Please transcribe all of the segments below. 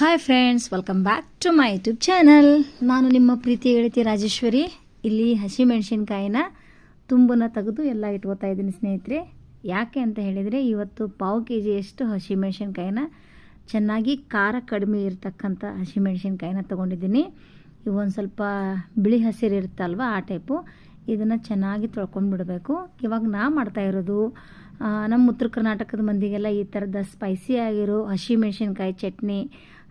Hi friends welcome back to my YouTube channel ನಾನು ನಿಮ್ಮ ಪ್ರೀತಿ ಗೆಳತಿ ರಾಜೇಶ್ವರಿ. ಇಲ್ಲಿ ಹಸಿಮೆಣಸಿನ್ಕಾಯಿನ ತುಂಬನ ತೆಗೆದು ಎಲ್ಲ ಇಟ್ಕೋತಾ ಇದ್ದೀನಿ ಸ್ನೇಹಿತರೆ. ಯಾಕೆ ಅಂತ ಹೇಳಿದರೆ ಇವತ್ತು ಪಾವು ಕೆ ಜಿಯಷ್ಟು ಹಸಿಮೆಣಸಿನ್ಕಾಯಿನ ಚೆನ್ನಾಗಿ ಖಾರ ಕಡಿಮೆ ಇರತಕ್ಕಂಥ ಹಸಿಮೆಣಸಿನ್ಕಾಯಿನ ತೊಗೊಂಡಿದ್ದೀನಿ. ಇವು ಒಂದು ಸ್ವಲ್ಪ ಬಿಳಿ ಹಸಿರು ಇರುತ್ತಲ್ವ ಆ ಟೈಪು. ಇದನ್ನು ಚೆನ್ನಾಗಿ ತೊಳ್ಕೊಂಡ್ಬಿಡಬೇಕು. ಇವಾಗ ನಾ ಮಾಡ್ತಾ ಇರೋದು ನಮ್ಮ ಉತ್ತರ ಕರ್ನಾಟಕದ ಮಂದಿಗೆಲ್ಲ ಈ ಥರದ ಸ್ಪೈಸಿ ಆಗಿರೋ ಹಸಿಮೆಣಸಿನ್ಕಾಯಿ ಚಟ್ನಿ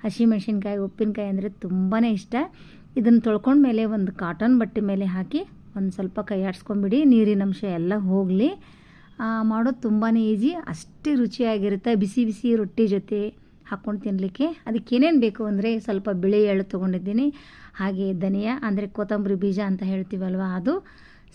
ಹಸಿಮೆಣಸಿನ್ಕಾಯಿ, ಉಪ್ಪಿನಕಾಯಿ ಅಂದರೆ ತುಂಬಾ ಇಷ್ಟ. ಇದನ್ನು ತೊಳ್ಕೊಂಡ್ಮೇಲೆ ಒಂದು ಕಾಟನ್ ಬಟ್ಟೆ ಮೇಲೆ ಹಾಕಿ ಒಂದು ಸ್ವಲ್ಪ ಕೈ ಆಡಿಸ್ಕೊಂಬಿಡಿ, ನೀರಿನ ಅಂಶ ಎಲ್ಲ ಹೋಗಲಿ. ಮಾಡೋದು ತುಂಬಾ ಈಸಿ ಅಷ್ಟೇ ರುಚಿಯಾಗಿರುತ್ತೆ. ಬಿಸಿ ಬಿಸಿ ರೊಟ್ಟಿ ಜೊತೆ ಹಾಕ್ಕೊಂಡು ತಿನ್ನಲಿಕ್ಕೆ ಅದಕ್ಕೆ ಏನೇನು ಬೇಕು ಅಂದರೆ ಸ್ವಲ್ಪ ಬಿಳಿ ಎಳ್ಳು ತೊಗೊಂಡಿದ್ದೀನಿ. ಹಾಗೆ ಧನಿಯಾ ಅಂದರೆ ಕೊತ್ತಂಬರಿ ಬೀಜ ಅಂತ ಹೇಳ್ತೀವಲ್ವ ಅದು.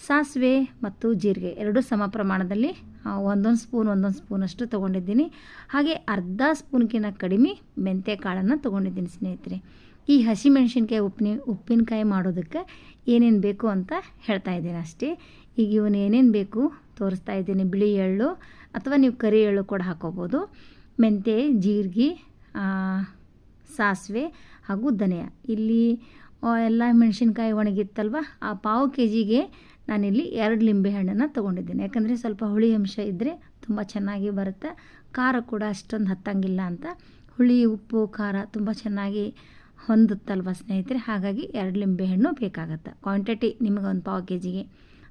ಸಾಸಿವೆ ಮತ್ತು ಜೀರಿಗೆ ಎರಡು ಸಮ ಪ್ರಮಾಣದಲ್ಲಿ ಒಂದೊಂದು ಸ್ಪೂನ್, ಒಂದೊಂದು ಸ್ಪೂನಷ್ಟು ತೊಗೊಂಡಿದ್ದೀನಿ. ಹಾಗೆ ಅರ್ಧ ಸ್ಪೂನ್ಗಿಂತ ಕಡಿಮೆ ಮೆಂತ್ಯ ಕಾಳನ್ನು ತೊಗೊಂಡಿದ್ದೀನಿ ಸ್ನೇಹಿತರೆ. ಈ ಹಸಿಮೆಣಸಿನ್ಕಾಯಿ ಉಪ್ಪಿನ ಉಪ್ಪಿನಕಾಯಿ ಮಾಡೋದಕ್ಕೆ ಏನೇನು ಬೇಕು ಅಂತ ಹೇಳ್ತಾ ಇದ್ದೀನಿ ಅಷ್ಟೇ. ಈಗ ಇವನು ಏನೇನು ಬೇಕು ತೋರಿಸ್ತಾ ಇದ್ದೀನಿ. ಬಿಳಿ ಎಳ್ಳು ಅಥವಾ ನೀವು ಕರಿ ಎಳ್ಳು ಕೂಡ ಹಾಕೋಬೋದು. ಮೆಂತ್ಯ, ಜೀರಿಗೆ ಸಾಸಿವೆ ಹಾಗೂ ಧನಿಯಾ. ಇಲ್ಲಿ ಎಲ್ಲ ಮೆಣಸಿನ್ಕಾಯಿ ಒಣಗಿತ್ತಲ್ವ? ಆ, ಪಾವು ಕೆ ಜಿಗೆ ನಾನಿಲ್ಲಿ ಎರಡು ಲಿಂಬೆ ಹಣ್ಣನ್ನು ತೊಗೊಂಡಿದ್ದೀನಿ. ಯಾಕಂದರೆ ಸ್ವಲ್ಪ ಹುಳಿ ಅಂಶ ಇದ್ದರೆ ತುಂಬ ಚೆನ್ನಾಗಿ ಬರುತ್ತೆ. ಖಾರ ಕೂಡ ಅಷ್ಟೊಂದು ಹತ್ತಂಗಿಲ್ಲ ಅಂತ. ಹುಳಿ, ಉಪ್ಪು, ಖಾರ ತುಂಬ ಚೆನ್ನಾಗಿ ಹೊಂದುತ್ತಲ್ವ ಸ್ನೇಹಿತರೆ? ಹಾಗಾಗಿ ಎರಡು ಲಿಂಬೆ ಹಣ್ಣು ಬೇಕಾಗುತ್ತೆ. ಕ್ವಾಂಟಿಟಿ ನಿಮಗೆ ಒಂದು ಪಾವು ಕೆ ಜಿಗೆ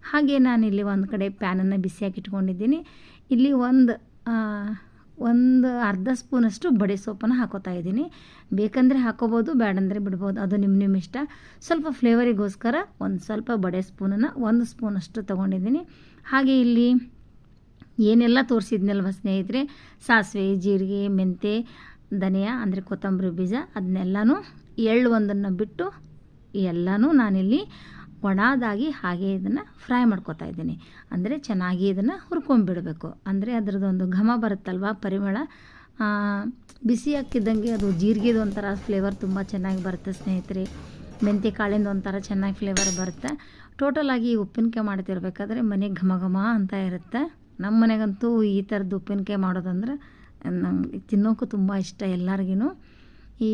ಹಾಗೆ ನಾನಿಲ್ಲಿ ಒಂದು ಕಡೆ ಪ್ಯಾನನ್ನು ಬಿಸಿಯಾಗಿ ಇಟ್ಕೊಂಡಿದ್ದೀನಿ. ಇಲ್ಲಿ ಒಂದು ಒಂದು ಅರ್ಧ ಸ್ಪೂನಷ್ಟು ಬಡೆ ಸೋಪನ್ನು ಹಾಕೋತಾ ಇದ್ದೀನಿ. ಬೇಕಂದರೆ ಹಾಕೋಬೋದು ಬೇಡಂದರೆ ಬಿಡ್ಬೋದು. ಅದು ನಿಮ್ಮ ನಿಮ್ಮ ಇಷ್ಟ. ಸ್ವಲ್ಪ ಫ್ಲೇವರಿಗೋಸ್ಕರ ಒಂದು ಸ್ವಲ್ಪ ಬಡೆ ಸ್ಪೂನನ್ನು ಒಂದು ಸ್ಪೂನಷ್ಟು ತೊಗೊಂಡಿದ್ದೀನಿ. ಹಾಗೆ ಇಲ್ಲಿ ಏನೆಲ್ಲ ತೋರಿಸಿದ್ನಲ್ವ ಸ್ನೇಹಿತರೆ? ಸಾಸಿವೆ, ಜೀರಿಗೆ, ಮೆಂತೆ, ಧನಿಯಾ, ಅಂದರೆ ಕೊತ್ತಂಬರಿ ಬೀಜ ಅದನ್ನೆಲ್ಲನೂ ಎಳ್ಳು ಒಂದನ್ನು ಬಿಟ್ಟು ಎಲ್ಲನೂ ನಾನಿಲ್ಲಿ ಒಣದಾಗಿ ಹಾಗೆ ಇದನ್ನು ಫ್ರೈ ಮಾಡ್ಕೊತಾ ಇದ್ದೀನಿ. ಅಂದರೆ ಚೆನ್ನಾಗಿ ಇದನ್ನು ಹುರ್ಕೊಂಬಿಡಬೇಕು ಅಂದರೆ ಅದರದ್ದೊಂದು ಘಮ ಬರುತ್ತಲ್ವ ಪರಿಮಳ? ಬಿಸಿ ಹಾಕಿದ್ದಂಗೆ ಅದು ಜೀರಿಗೆದು ಒಂಥರ ಫ್ಲೇವರ್ ತುಂಬ ಚೆನ್ನಾಗಿ ಬರುತ್ತೆ ಸ್ನೇಹಿತರೆ. ಮೆಂತ್ಯ ಕಾಳಿಂದ ಒಂಥರ ಚೆನ್ನಾಗಿ ಫ್ಲೇವರ್ ಬರುತ್ತೆ. ಟೋಟಲಾಗಿ ಉಪ್ಪಿನಕಾಯಿ ಮಾಡ್ತಿರ್ಬೇಕಾದ್ರೆ ಮನೆ ಘಮ ಘಮ ಅಂತ ಇರುತ್ತೆ. ನಮ್ಮ ಮನೆಗಂತೂ ಈ ಥರದ್ದು ಉಪ್ಪಿನಕಾಯಿ ಮಾಡೋದಂದ್ರೆ ನಂಗೆ ತಿನ್ನೋಕ್ಕೂ ತುಂಬ ಇಷ್ಟ ಎಲ್ಲರಿಗೂ ಈ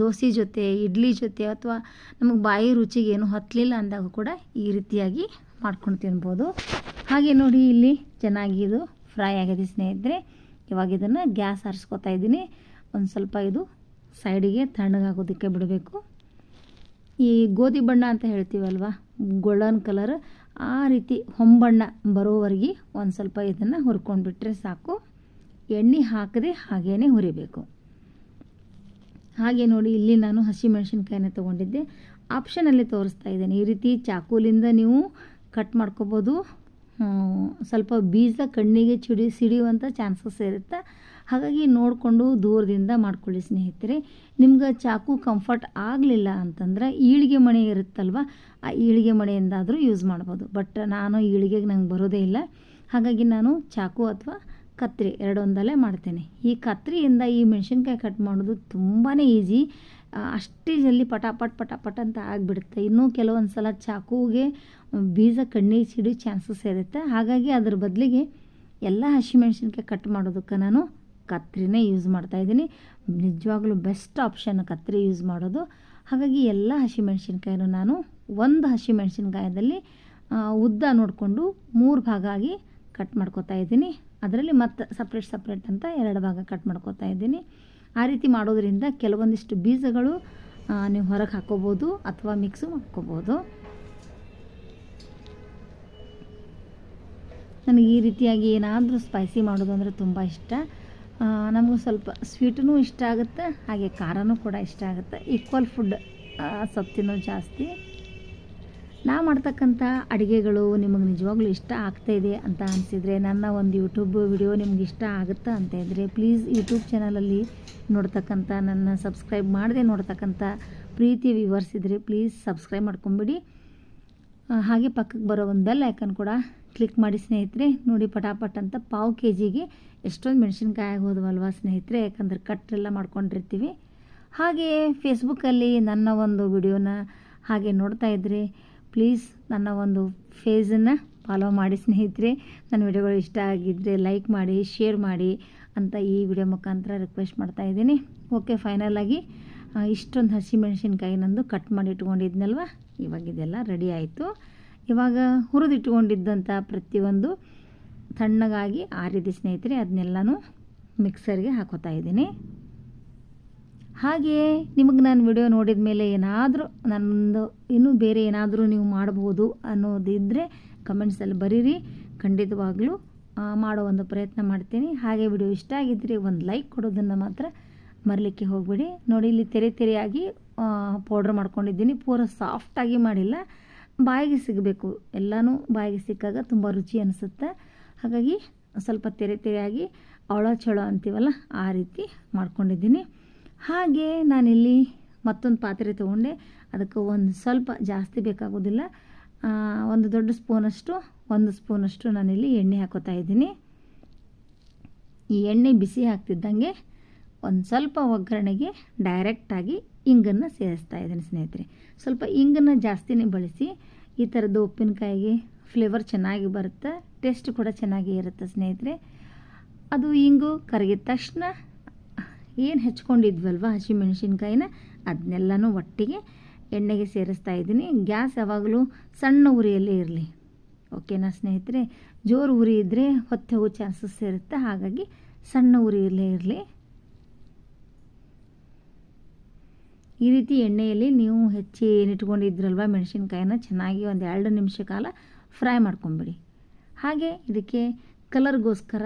ದೋಸೆ ಜೊತೆ, ಇಡ್ಲಿ ಜೊತೆ ಅಥವಾ ನಮಗೆ ಬಾಯಿ ರುಚಿಗೆ ಏನು ಹತ್ತಲಿಲ್ಲ ಅಂದಾಗ ಕೂಡ ಈ ರೀತಿಯಾಗಿ ಮಾಡ್ಕೊಂಡು ತಿನ್ಬೋದು. ಹಾಗೆ ನೋಡಿ ಇಲ್ಲಿ ಚೆನ್ನಾಗಿ ಇದು ಫ್ರೈ ಆಗಿದೆ ಸ್ನೇಹಿತರೆ. ಇವಾಗ ಇದನ್ನು ಗ್ಯಾಸ್ ಆರಿಸ್ಕೊತಾ ಇದ್ದೀನಿ. ಒಂದು ಸ್ವಲ್ಪ ಇದು ಸೈಡಿಗೆ ತಣ್ಣಗಾಗೋದಕ್ಕೆ ಬಿಡಬೇಕು. ಈ ಗೋಧಿ ಬಣ್ಣ ಅಂತ ಹೇಳ್ತೀವಲ್ವ, ಗೋಲ್ಡನ್ ಕಲರ್, ಆ ರೀತಿ ಹೊಂಬಣ್ಣ ಬರೋವರೆಗೆ ಒಂದು ಸ್ವಲ್ಪ ಇದನ್ನು ಹುರ್ಕೊಂಡ್ಬಿಟ್ರೆ ಸಾಕು. ಎಣ್ಣೆ ಹಾಕದೆ ಹಾಗೇ ಹುರಿಬೇಕು. ಹಾಗೆ ನೋಡಿ, ಇಲ್ಲಿ ನಾನು ಹಸಿಮೆಣಸಿನ್ಕಾಯಿನ ತೊಗೊಂಡಿದ್ದೆ. ಆಪ್ಷನಲ್ಲಿ ತೋರಿಸ್ತಾ ಇದ್ದೇನೆ. ಈ ರೀತಿ ಚಾಕುಲಿಂದ ನೀವು ಕಟ್ ಮಾಡ್ಕೋಬೋದು. ಸ್ವಲ್ಪ ಬೀಜ ಕಣ್ಣಿಗೆ ಚಿಡಿ ಸಿಡಿಯುವಂಥ ಚಾನ್ಸಸ್ ಇರುತ್ತೆ. ಹಾಗಾಗಿ ನೋಡಿಕೊಂಡು ದೂರದಿಂದ ಮಾಡ್ಕೊಳ್ಳಿ ಸ್ನೇಹಿತರೆ. ನಿಮ್ಗೆ ಚಾಕು ಕಂಫರ್ಟ್ ಆಗಲಿಲ್ಲ ಅಂತಂದ್ರೆ ಈಳಿಗೆ ಮಣೆ ಇರುತ್ತಲ್ವ, ಆ ಈಳಿಗೆ ಮಣೆಯಿಂದಾದರೂ ಯೂಸ್ ಮಾಡ್ಬೋದು. ಬಟ್ ನಾನು ಈಳಿಗೆಗೆ ನಂಗೆ ಬರೋದೇ ಇಲ್ಲ. ಹಾಗಾಗಿ ನಾನು ಚಾಕು ಅಥವಾ ಕತ್ರಿ, ಎರಡೊಂದಲ್ಲೇ ಮಾಡ್ತೇನೆ. ಈ ಕತ್ರಿಯಿಂದ ಈ ಮೆಣಸಿನ್ಕಾಯಿ ಕಟ್ ಮಾಡೋದು ತುಂಬಾ ಈಸಿ ಅಷ್ಟೇ ಜಲ್ದಿ ಪಟಾಪಟ್ ಪಟಾಪಟ್ ಅಂತ ಆಗಿಬಿಡುತ್ತೆ. ಇನ್ನೂ ಕೆಲವೊಂದು ಸಲ ಚಾಕುಗೆ ಬೀಜ ಕಣ್ಣಿಗೆ ಸಿಡಿಯೋ ಚಾನ್ಸಸ್ ಇರುತ್ತೆ. ಹಾಗಾಗಿ ಅದ್ರ ಬದಲಿಗೆ ಎಲ್ಲ ಹಸಿಮೆಣ್ಸಿನ್ಕಾಯಿ ಕಟ್ ಮಾಡೋದಕ್ಕೆ ನಾನು ಕತ್ರಿನೇ ಯೂಸ್ ಮಾಡ್ತಾಯಿದ್ದೀನಿ ನಿಜವಾಗ್ಲೂ ಬೆಸ್ಟ್ ಆಪ್ಷನ್ ಕತ್ರಿ ಯೂಸ್ ಮಾಡೋದು. ಹಾಗಾಗಿ ಎಲ್ಲ ಹಸಿಮೆಣ್ಸಿನ್ಕಾಯಿನೂ ನಾನು ಒಂದು ಹಸಿಮೆಣ್ಸಿನ್ಕಾಯದಲ್ಲಿ ಉದ್ದ ನೋಡಿಕೊಂಡು ಮೂರು ಭಾಗ ಆಗಿ ಕಟ್ ಮಾಡ್ಕೋತಾ ಇದ್ದೀನಿ. ಅದರಲ್ಲಿ ಮತ್ತೆ ಸಪ್ರೇಟ್ ಸಪ್ರೇಟ್ ಅಂತ ಎರಡು ಭಾಗ ಕಟ್ ಮಾಡ್ಕೋತಾ ಇದ್ದೀನಿ. ಆ ರೀತಿ ಮಾಡೋದ್ರಿಂದ ಕೆಲವೊಂದಿಷ್ಟು ಬೀಜಗಳು ನೀವು ಹೊರಗೆ ಹಾಕೋಬೋದು ಅಥವಾ ಮಿಕ್ಸು ಮಾಡ್ಕೋಬೋದು. ನನಗೆ ಈ ರೀತಿಯಾಗಿ ಏನಾದರೂ ಸ್ಪೈಸಿ ಮಾಡೋದು ಅಂದರೆ ತುಂಬ ಇಷ್ಟ. ನಮಗೂ ಸ್ವಲ್ಪ ಸ್ವೀಟೂ ಇಷ್ಟ ಆಗುತ್ತೆ, ಹಾಗೆ ಖಾರನೂ ಕೂಡ ಇಷ್ಟ ಆಗುತ್ತೆ. ಈಕ್ವಲ್ ಫುಡ್ ಸತ್ತಿನೂ ಜಾಸ್ತಿ. ನಾ ಮಾಡ್ತಕ್ಕಂಥ ಅಡುಗೆಗಳು ನಿಮಗೆ ನಿಜವಾಗ್ಲೂ ಇಷ್ಟ ಆಗ್ತಾ ಇದೆ ಅಂತ ಅನಿಸಿದರೆ ನನ್ನ ಒಂದು ಯೂಟ್ಯೂಬ್ ವಿಡಿಯೋ ನಿಮ್ಗೆ ಇಷ್ಟ ಆಗುತ್ತಾ ಅಂತ ಇದ್ದರೆ ಪ್ಲೀಸ್ ಯೂಟ್ಯೂಬ್ ಚಾನಲಲ್ಲಿ ನೋಡ್ತಕ್ಕಂಥ ನನ್ನ ಸಬ್ಸ್ಕ್ರೈಬ್ ಮಾಡದೆ ನೋಡ್ತಕ್ಕಂಥ ಪ್ರೀತಿ ವಿವರ್ಸ್ ಇದ್ದರೆ ಪ್ಲೀಸ್ ಸಬ್ಸ್ಕ್ರೈಬ್ ಮಾಡ್ಕೊಂಬಿಡಿ. ಹಾಗೆ ಪಕ್ಕಕ್ಕೆ ಬರೋ ಒಂದು ಬೆಲ್ ಐಕನ್ ಕೂಡ ಕ್ಲಿಕ್ ಮಾಡಿ ಸ್ನೇಹಿತರೆ. ನೋಡಿ ಪಟಾಪಟ್ ಅಂತ ಪಾವು ಕೆ ಜಿಗೆ ಎಷ್ಟೊಂದು ಮೆಣಸಿನ್ಕಾಯಿ ಆಗೋದವಲ್ವ ಸ್ನೇಹಿತರೆ? ಯಾಕಂದ್ರೆ ಕಟ್ರೆಲ್ಲ ಮಾಡ್ಕೊಂಡಿರ್ತೀವಿ. ಹಾಗೆ ಫೇಸ್ಬುಕ್ಕಲ್ಲಿ ನನ್ನ ಒಂದು ವಿಡಿಯೋನ ಹಾಗೆ ನೋಡ್ತಾ ಇದ್ದರೆ ಪ್ಲೀಸ್ ನನ್ನ ಒಂದು ಫೇಸನ್ನು ಫಾಲೋ ಮಾಡಿ ಸ್ನೇಹಿತರೆ. ನನ್ನ ವಿಡಿಯೋಗಳು ಇಷ್ಟ ಆಗಿದ್ದರೆ ಲೈಕ್ ಮಾಡಿ ಶೇರ್ ಮಾಡಿ ಅಂತ ಈ ವಿಡಿಯೋ ಮುಖಾಂತರ ರಿಕ್ವೆಸ್ಟ್ ಮಾಡ್ತಾ ಇದ್ದೀನಿ. ಓಕೆ ಫೈನಲಾಗಿ ಇಷ್ಟೊಂದು ಹಸಿಮೆಣಸಿನ್ಕಾಯಿ ನಂದು ಕಟ್ ಮಾಡಿ ಇಟ್ಕೊಂಡಿದ್ನಲ್ವ? ಇವಾಗ ಇದೆಲ್ಲ ರೆಡಿ ಆಯಿತು. ಇವಾಗ ಹುರಿದಿಟ್ಕೊಂಡಿದ್ದಂಥ ಪ್ರತಿಯೊಂದು ತಣ್ಣಗಾಗಿ ಆರಿದೆ ಸ್ನೇಹಿತರೆ. ಅದನ್ನೆಲ್ಲನೂ ಮಿಕ್ಸರ್ಗೆ ಹಾಕೋತಾ ಇದ್ದೀನಿ. ಹಾಗೆಯೇ ನಿಮಗೆ ನಾನು ವಿಡಿಯೋ ನೋಡಿದ ಮೇಲೆ ಏನಾದರೂ ನನ್ನದು ಇನ್ನೂ ಬೇರೆ ಏನಾದರೂ ನೀವು ಮಾಡ್ಬೋದು ಅನ್ನೋದಿದ್ದರೆ ಕಮೆಂಟ್ಸಲ್ಲಿ ಬರೀರಿ. ಖಂಡಿತವಾಗ್ಲೂ ಮಾಡೋ ಒಂದು ಪ್ರಯತ್ನ ಮಾಡ್ತೀನಿ. ಹಾಗೆ ವಿಡಿಯೋ ಇಷ್ಟ ಆಗಿದ್ದರೆ ಒಂದು ಲೈಕ್ ಕೊಡೋದನ್ನು ಮಾತ್ರ ಮರಲಿಕ್ಕೆ ಹೋಗಬೇಡಿ. ನೋಡಿ, ಇಲ್ಲಿ ತೆರೆ ತೆರೆಯಾಗಿ ಪೌಡ್ರ್ ಮಾಡ್ಕೊಂಡಿದ್ದೀನಿ. ಪೂರ ಸಾಫ್ಟಾಗಿ ಮಾಡಿಲ್ಲ. ಬಾಯಿಗೆ ಸಿಗಬೇಕು. ಎಲ್ಲನೂ ಬಾಯಿಗೆ ಸಿಕ್ಕಾಗ ತುಂಬ ರುಚಿ ಅನಿಸುತ್ತೆ. ಹಾಗಾಗಿ ಸ್ವಲ್ಪ ತೆರೆ ತೆರೆಯಾಗಿ, ಅವಳ ಚಳೋ ಅಂತೀವಲ್ಲ, ಆ ರೀತಿ ಮಾಡ್ಕೊಂಡಿದ್ದೀನಿ. ಹಾಗೆ ನಾನಿಲ್ಲಿ ಮತ್ತೊಂದು ಪಾತ್ರೆ ತೊಗೊಂಡೆ. ಅದಕ್ಕೆ ಒಂದು ಸ್ವಲ್ಪ ಜಾಸ್ತಿ ಬೇಕಾಗೋದಿಲ್ಲ. ಒಂದು ದೊಡ್ಡ ಸ್ಪೂನಷ್ಟು, ಒಂದು ಸ್ಪೂನಷ್ಟು ನಾನಿಲ್ಲಿ ಎಣ್ಣೆ ಹಾಕೋತಾ ಇದ್ದೀನಿ. ಈ ಎಣ್ಣೆ ಬಿಸಿ ಹಾಕ್ತಿದ್ದಂಗೆ ಒಂದು ಸ್ವಲ್ಪ ಒಗ್ಗರಣೆಗೆ ಡೈರೆಕ್ಟಾಗಿ ಇಂಗನ್ನು ಸೇರಿಸ್ತಾ ಇದ್ದೀನಿ ಸ್ನೇಹಿತರೆ. ಸ್ವಲ್ಪ ಇಂಗನ್ನು ಜಾಸ್ತಿನೇ ಬಳಸಿ ಈ ಥರದ್ದು ಉಪ್ಪಿನಕಾಯಿಗೆ ಫ್ಲೇವರ್ ಚೆನ್ನಾಗಿ ಬರುತ್ತೆ ಟೇಸ್ಟ್ ಕೂಡ ಚೆನ್ನಾಗಿ ಇರುತ್ತೆ ಸ್ನೇಹಿತರೆ. ಅದು ಇಂಗು ಕರಗಿದ ತಕ್ಷಣ ಏನು ಹೆಚ್ಕೊಂಡಿದ್ವಲ್ವ ಹಸಿಮೆಣಸಿನ್ಕಾಯಿನ ಅದನ್ನೆಲ್ಲನೂ ಒಟ್ಟಿಗೆ ಎಣ್ಣೆಗೆ ಸೇರಿಸ್ತಾ ಇದ್ದೀನಿ. ಗ್ಯಾಸ್ ಯಾವಾಗಲೂ ಸಣ್ಣ ಉರಿಯಲ್ಲೇ ಇರಲಿ. ಓಕೆನಾ ಸ್ನೇಹಿತರೆ? ಜೋರು ಉರಿ ಇದ್ದರೆ ಹೊತ್ತೆ ಹೋಗೋ ಚಾನ್ಸಸ್ ಇರುತ್ತೆ. ಹಾಗಾಗಿ ಸಣ್ಣ ಉರಿಯಲ್ಲೇ ಇರಲಿ. ಈ ರೀತಿ ಎಣ್ಣೆಯಲ್ಲಿ ನೀವು ಹೆಚ್ಚಿ ಏನಿಟ್ಕೊಂಡಿದ್ರಲ್ವ ಮೆಣಸಿನ್ಕಾಯಿನ ಚೆನ್ನಾಗಿ ಒಂದು ಎರಡು ನಿಮಿಷ ಕಾಲ ಫ್ರೈ ಮಾಡ್ಕೊಂಬಿಡಿ. ಹಾಗೆ ಇದಕ್ಕೆ ಕಲರ್ಗೋಸ್ಕರ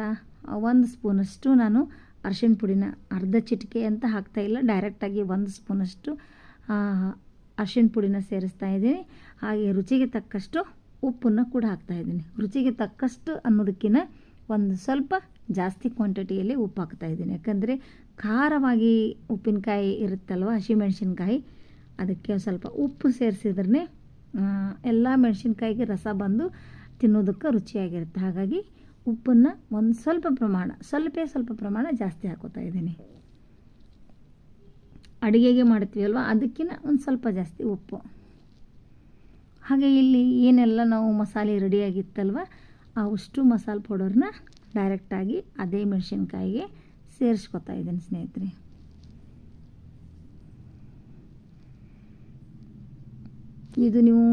ಒಂದು ಸ್ಪೂನಷ್ಟು ನಾನು ಅರಿಶಿಣ ಪುಡಿನ ಅರ್ಧ ಚಿಟಿಕೆ ಅಂತ ಹಾಕ್ತಾ ಇಲ್ಲ. ಡೈರೆಕ್ಟಾಗಿ ಒಂದು ಸ್ಪೂನಷ್ಟು ಅರ್ಶಿಣ ಪುಡಿನ ಸೇರಿಸ್ತಾ ಇದ್ದೀನಿ. ಹಾಗೆ ರುಚಿಗೆ ತಕ್ಕಷ್ಟು ಉಪ್ಪನ್ನು ಕೂಡ ಹಾಕ್ತಾ ಇದ್ದೀನಿ. ರುಚಿಗೆ ತಕ್ಕಷ್ಟು ಅನ್ನೋದಕ್ಕಿಂತ ಒಂದು ಸ್ವಲ್ಪ ಜಾಸ್ತಿ ಕ್ವಾಂಟಿಟಿಯಲ್ಲಿ ಉಪ್ಪು ಹಾಕ್ತಾ ಇದ್ದೀನಿ. ಯಾಕಂದರೆ ಖಾರವಾಗಿ ಉಪ್ಪಿನಕಾಯಿ ಇರುತ್ತಲ್ವ ಹಸಿಮೆಣಸಿನ್ಕಾಯಿ ಅದಕ್ಕೆ ಸ್ವಲ್ಪ ಉಪ್ಪು ಸೇರಿಸಿದ್ರೆ ಎಲ್ಲ ಮೆಣಸಿನ್ಕಾಯಿಗೆ ರಸ ಬಂದು ತಿನ್ನೋದಕ್ಕೆ ರುಚಿಯಾಗಿರುತ್ತೆ. ಹಾಗಾಗಿ ಉಪ್ಪನ್ನು ಒಂದು ಸ್ವಲ್ಪ ಪ್ರಮಾಣ, ಸ್ವಲ್ಪ ಸ್ವಲ್ಪ ಪ್ರಮಾಣ ಜಾಸ್ತಿ ಹಾಕೋತಾ ಇದ್ದೀನಿ. ಅಡುಗೆಗೆ ಮಾಡ್ತೀವಲ್ವ? ಅದಕ್ಕಿಂತ ಒಂದು ಸ್ವಲ್ಪ ಜಾಸ್ತಿ ಉಪ್ಪು. ಹಾಗೆ ಇಲ್ಲಿ ಏನೆಲ್ಲ ನಾವು ಮಸಾಲೆ ರೆಡಿಯಾಗಿತ್ತಲ್ವ? ಆ ಅಷ್ಟು ಮಸಾಲೆ ಪೌಡರ್ನ ಡೈರೆಕ್ಟಾಗಿ ಅದೇ ಮೆಣಸಿನ್ಕಾಯಿಗೆ ಸೇರಿಸ್ಕೊತಾ ಇದ್ದೀನಿ ಸ್ನೇಹಿತರೆ. ಇದು ನೀವು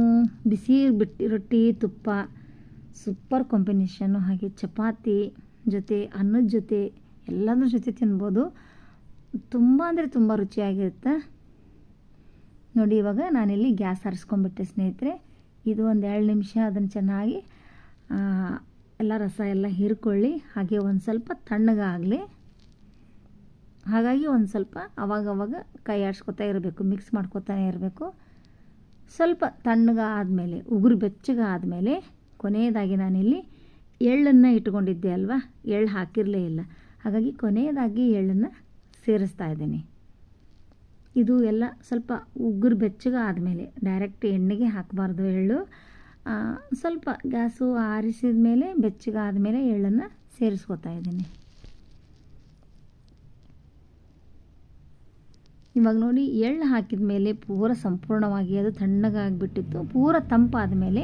ಬಿಸಿ ಬಿಟ್ಟು ರೊಟ್ಟಿ ತುಪ್ಪ ಸೂಪರ್ ಕಾಂಬಿನೇಷನ್ನು ಹಾಗೆ ಚಪಾತಿ ಜೊತೆ, ಅನ್ನದ ಜೊತೆ ಎಲ್ಲದ್ರ ಜೊತೆ ತಿನ್ಬೋದು. ತುಂಬ ಅಂದರೆ ತುಂಬ ರುಚಿಯಾಗಿರುತ್ತೆ. ನೋಡಿ, ಇವಾಗ ನಾನಿಲ್ಲಿ ಗ್ಯಾಸ್ ಹರಿಸ್ಕೊಂಡ್ಬಿಟ್ಟೆ ಸ್ನೇಹಿತರೆ. ಇದು ಒಂದು ಎರಡು ನಿಮಿಷ ಅದನ್ನು ಚೆನ್ನಾಗಿ ಎಲ್ಲ ರಸ ಎಲ್ಲ ಹೀರ್ಕೊಳ್ಳಿ. ಹಾಗೆ ಒಂದು ಸ್ವಲ್ಪ ತಣ್ಣಗಾಗಲಿ ಹಾಗಾಗಿ ಒಂದು ಸ್ವಲ್ಪ ಅವಾಗವಾಗ ಕೈ ಆಡಿಸ್ಕೊತಾ ಇರಬೇಕು, ಮಿಕ್ಸ್ ಮಾಡ್ಕೊತಾನೆ ಇರಬೇಕು. ಸ್ವಲ್ಪ ತಣ್ಣಗಾದಮೇಲೆ ಉಗುರು ಬೆಚ್ಚಗಾದಮೇಲೆ ಕೊನೆಯದಾಗಿ ನಾನಿಲ್ಲಿ ಎಳ್ಳನ್ನು ಇಟ್ಕೊಂಡಿದ್ದೆ ಅಲ್ವಾ? ಎಳ್ಳು ಹಾಕಿರಲೇ ಇಲ್ಲ. ಹಾಗಾಗಿ ಕೊನೆಯದಾಗಿ ಎಳ್ಳನ್ನು ಸೇರಿಸ್ತಾ ಇದ್ದೀನಿ. ಇದು ಎಲ್ಲ ಸ್ವಲ್ಪ ಉಗುರು ಬೆಚ್ಚಗೆ ಆದಮೇಲೆ ಡೈರೆಕ್ಟ್ ಎಣ್ಣೆಗೆ ಹಾಕಬಾರ್ದು ಎಳ್ಳು. ಸ್ವಲ್ಪ ಗ್ಯಾಸು ಆರಿಸಿದ ಮೇಲೆ ಬೆಚ್ಚಗಾದಮೇಲೆ ಎಳ್ಳನ್ನು ಸೇರಿಸ್ಕೊತಾ ಇದ್ದೀನಿ. ಇವಾಗ ನೋಡಿ, ಎಳ್ಳು ಹಾಕಿದ ಮೇಲೆ ಪೂರ ಸಂಪೂರ್ಣವಾಗಿ ಅದು ತಣ್ಣಗಾಗಿಬಿಟ್ಟಿತ್ತು. ಪೂರ ತಂಪಾದ ಮೇಲೆ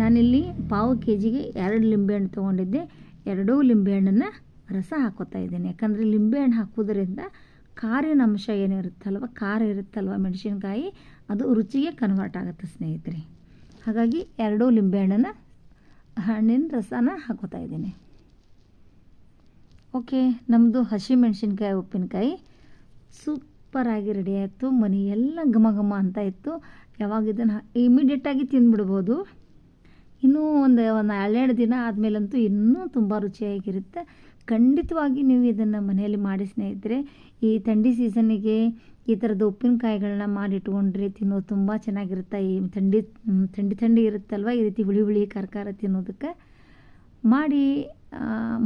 ನಾನಿಲ್ಲಿ ಪಾವು ಕೆ ಜಿಗೆ ಎರಡು ಲಿಂಬೆಹಣ್ಣು ತೊಗೊಂಡಿದ್ದೆ. ಎರಡೂ ಲಿಂಬೆಹಣ್ಣನ್ನು ರಸ ಹಾಕೋತಾ ಇದ್ದೀನಿ. ಯಾಕಂದರೆ ಲಿಂಬೆಹಣ್ಣು ಹಾಕೋದ್ರಿಂದ ಖಾರಿನ ಅಂಶ ಏನಿರುತ್ತಲ್ವ ಖಾರ ಇರುತ್ತಲ್ವ ಮೆಣಸಿನ್ಕಾಯಿ? ಅದು ರುಚಿಗೆ ಕನ್ವರ್ಟ್ ಆಗುತ್ತೆ ಸ್ನೇಹಿತರೆ. ಹಾಗಾಗಿ ಎರಡೂ ಲಿಂಬೆಹಣ್ಣನ್ನು ಹಣ್ಣಿನ ರಸನ ಹಾಕೋತಾ ಇದ್ದೀನಿ. ಓಕೆ ನಮ್ಮದು ಹಸಿ ಮೆಣಸಿನ್ಕಾಯಿ, ಉಪ್ಪಿನಕಾಯಿ ಸೂಪರಾಗಿ ರೆಡಿ ಆಯಿತು. ಮನೆ ಎಲ್ಲ ಘಮ ಘಮ ಅಂತ ಇತ್ತು. ಯಾವಾಗ ಇದನ್ನು ಇಮಿಡಿಯೇಟಾಗಿ ತಿಂದ್ಬಿಡ್ಬೋದು. ಇನ್ನೂ ಒಂದು ಒಂದು ಹನ್ನೆರಡು ದಿನ ಆದಮೇಲಂತೂ ಇನ್ನೂ ತುಂಬ ರುಚಿಯಾಗಿರುತ್ತೆ. ಖಂಡಿತವಾಗಿ ನೀವು ಇದನ್ನು ಮನೆಯಲ್ಲಿ ಮಾಡಿ ಸ್ನೇಹಿತರೆ, ಈ ಥಂಡಿ ಸೀಸನ್ನಿಗೆ ಈ ಥರದ ಉಪ್ಪಿನಕಾಯಿಗಳನ್ನ ಮಾಡಿಟ್ಕೊಂಡ್ರೆ ತಿನ್ನೋದು ತುಂಬ ಚೆನ್ನಾಗಿರುತ್ತೆ. ಈ ಥಂಡಿ ಥಂಡಿ ಥಂಡಿ ಇರುತ್ತಲ್ವ, ಈ ರೀತಿ ಹುಳಿ ಹುಳಿ ಕರ್ಕಾರ ತಿನ್ನೋದಕ್ಕೆ. ಮಾಡಿ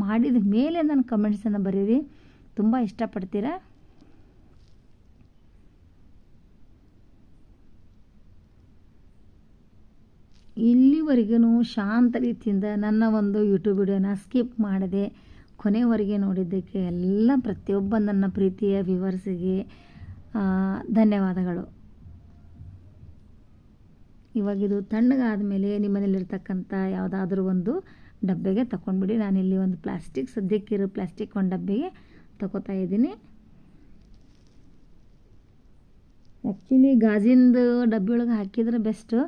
ಮಾಡಿದ ಮೇಲೆ ನಾನು ಕಮೆಂಟ್ಸನ್ನು ಬರೀರಿ. ತುಂಬ ಇಷ್ಟಪಡ್ತೀರಾ? ಇಲ್ಲಿವರೆಗೂ ಶಾಂತ ರೀತಿಯಿಂದ ನನ್ನ ಒಂದು ಯೂಟ್ಯೂಬ್ ವಿಡಿಯೋನ ಸ್ಕಿಪ್ ಮಾಡದೆ ಕೊನೆವರೆಗೆ ನೋಡಿದ್ದಕ್ಕೆ ಎಲ್ಲ ಪ್ರತಿಯೊಬ್ಬ ನನ್ನ ಪ್ರೀತಿಯ ವ್ಯೂವರ್ಸಿಗೆ ಧನ್ಯವಾದಗಳು. ಇವಾಗ ಇದು ತಣ್ಣಗಾದ ಮೇಲೆ ನಿಮ್ಮನೇಲಿರ್ತಕ್ಕಂಥ ಯಾವುದಾದ್ರೂ ಒಂದು ಡಬ್ಬೆಗೆ ತಗೊಂಡ್ಬಿಡಿ ನಾನಿಲ್ಲಿ ಒಂದು ಪ್ಲಾಸ್ಟಿಕ್, ಸದ್ಯಕ್ಕಿರೋ ಪ್ಲಾಸ್ಟಿಕ್ ಒಂದು ಡಬ್ಬೆಗೆ ತಗೋತಾ ಇದ್ದೀನಿ. ಆ್ಯಕ್ಚುಲಿ ಗಾಜಿಂದು ಡಬ್ಬಿ ಒಳಗೆ ಹಾಕಿದ್ರೆ ಬೆಸ್ಟು.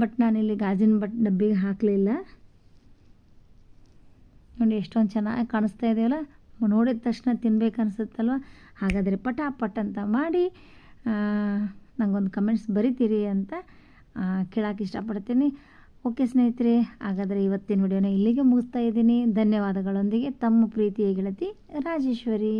ಬಟ್ ನಾನಿಲ್ಲಿ ಗಾಜಿನ ಬಟ್ ಡಬ್ಬಿಗೆ ಹಾಕಲಿಲ್ಲ. ನೋಡಿ ಎಷ್ಟೊಂದು ಚೆನ್ನಾಗಿ ಕಾಣಿಸ್ತಾ ಇದೆಯಲ್ಲ? ನೋಡಿದ ತಕ್ಷಣ ತಿನ್ಬೇಕು ಅನಿಸುತ್ತಲ್ವ ಹಾಗಾದರೆ ಪಟ ಪಟ್ ಅಂತ ಮಾಡಿ ನನಗೊಂದು ಕಮೆಂಟ್ಸ್ ಬರಿತೀರಿ ಅಂತ ಕೇಳೋಕೆ ಇಷ್ಟಪಡ್ತೀನಿ. ಓಕೆ ಸ್ನೇಹಿತರೆ, ಹಾಗಾದರೆ ಇವತ್ತಿನ ವಿಡಿಯೋನ ಇಲ್ಲಿಗೆ ಮುಗಿಸ್ತಾ ಇದ್ದೀನಿ. ಧನ್ಯವಾದಗಳೊಂದಿಗೆ ತಮ್ಮ ಪ್ರೀತಿಯ ಗೆಳತಿ ರಾಜೇಶ್ವರಿ.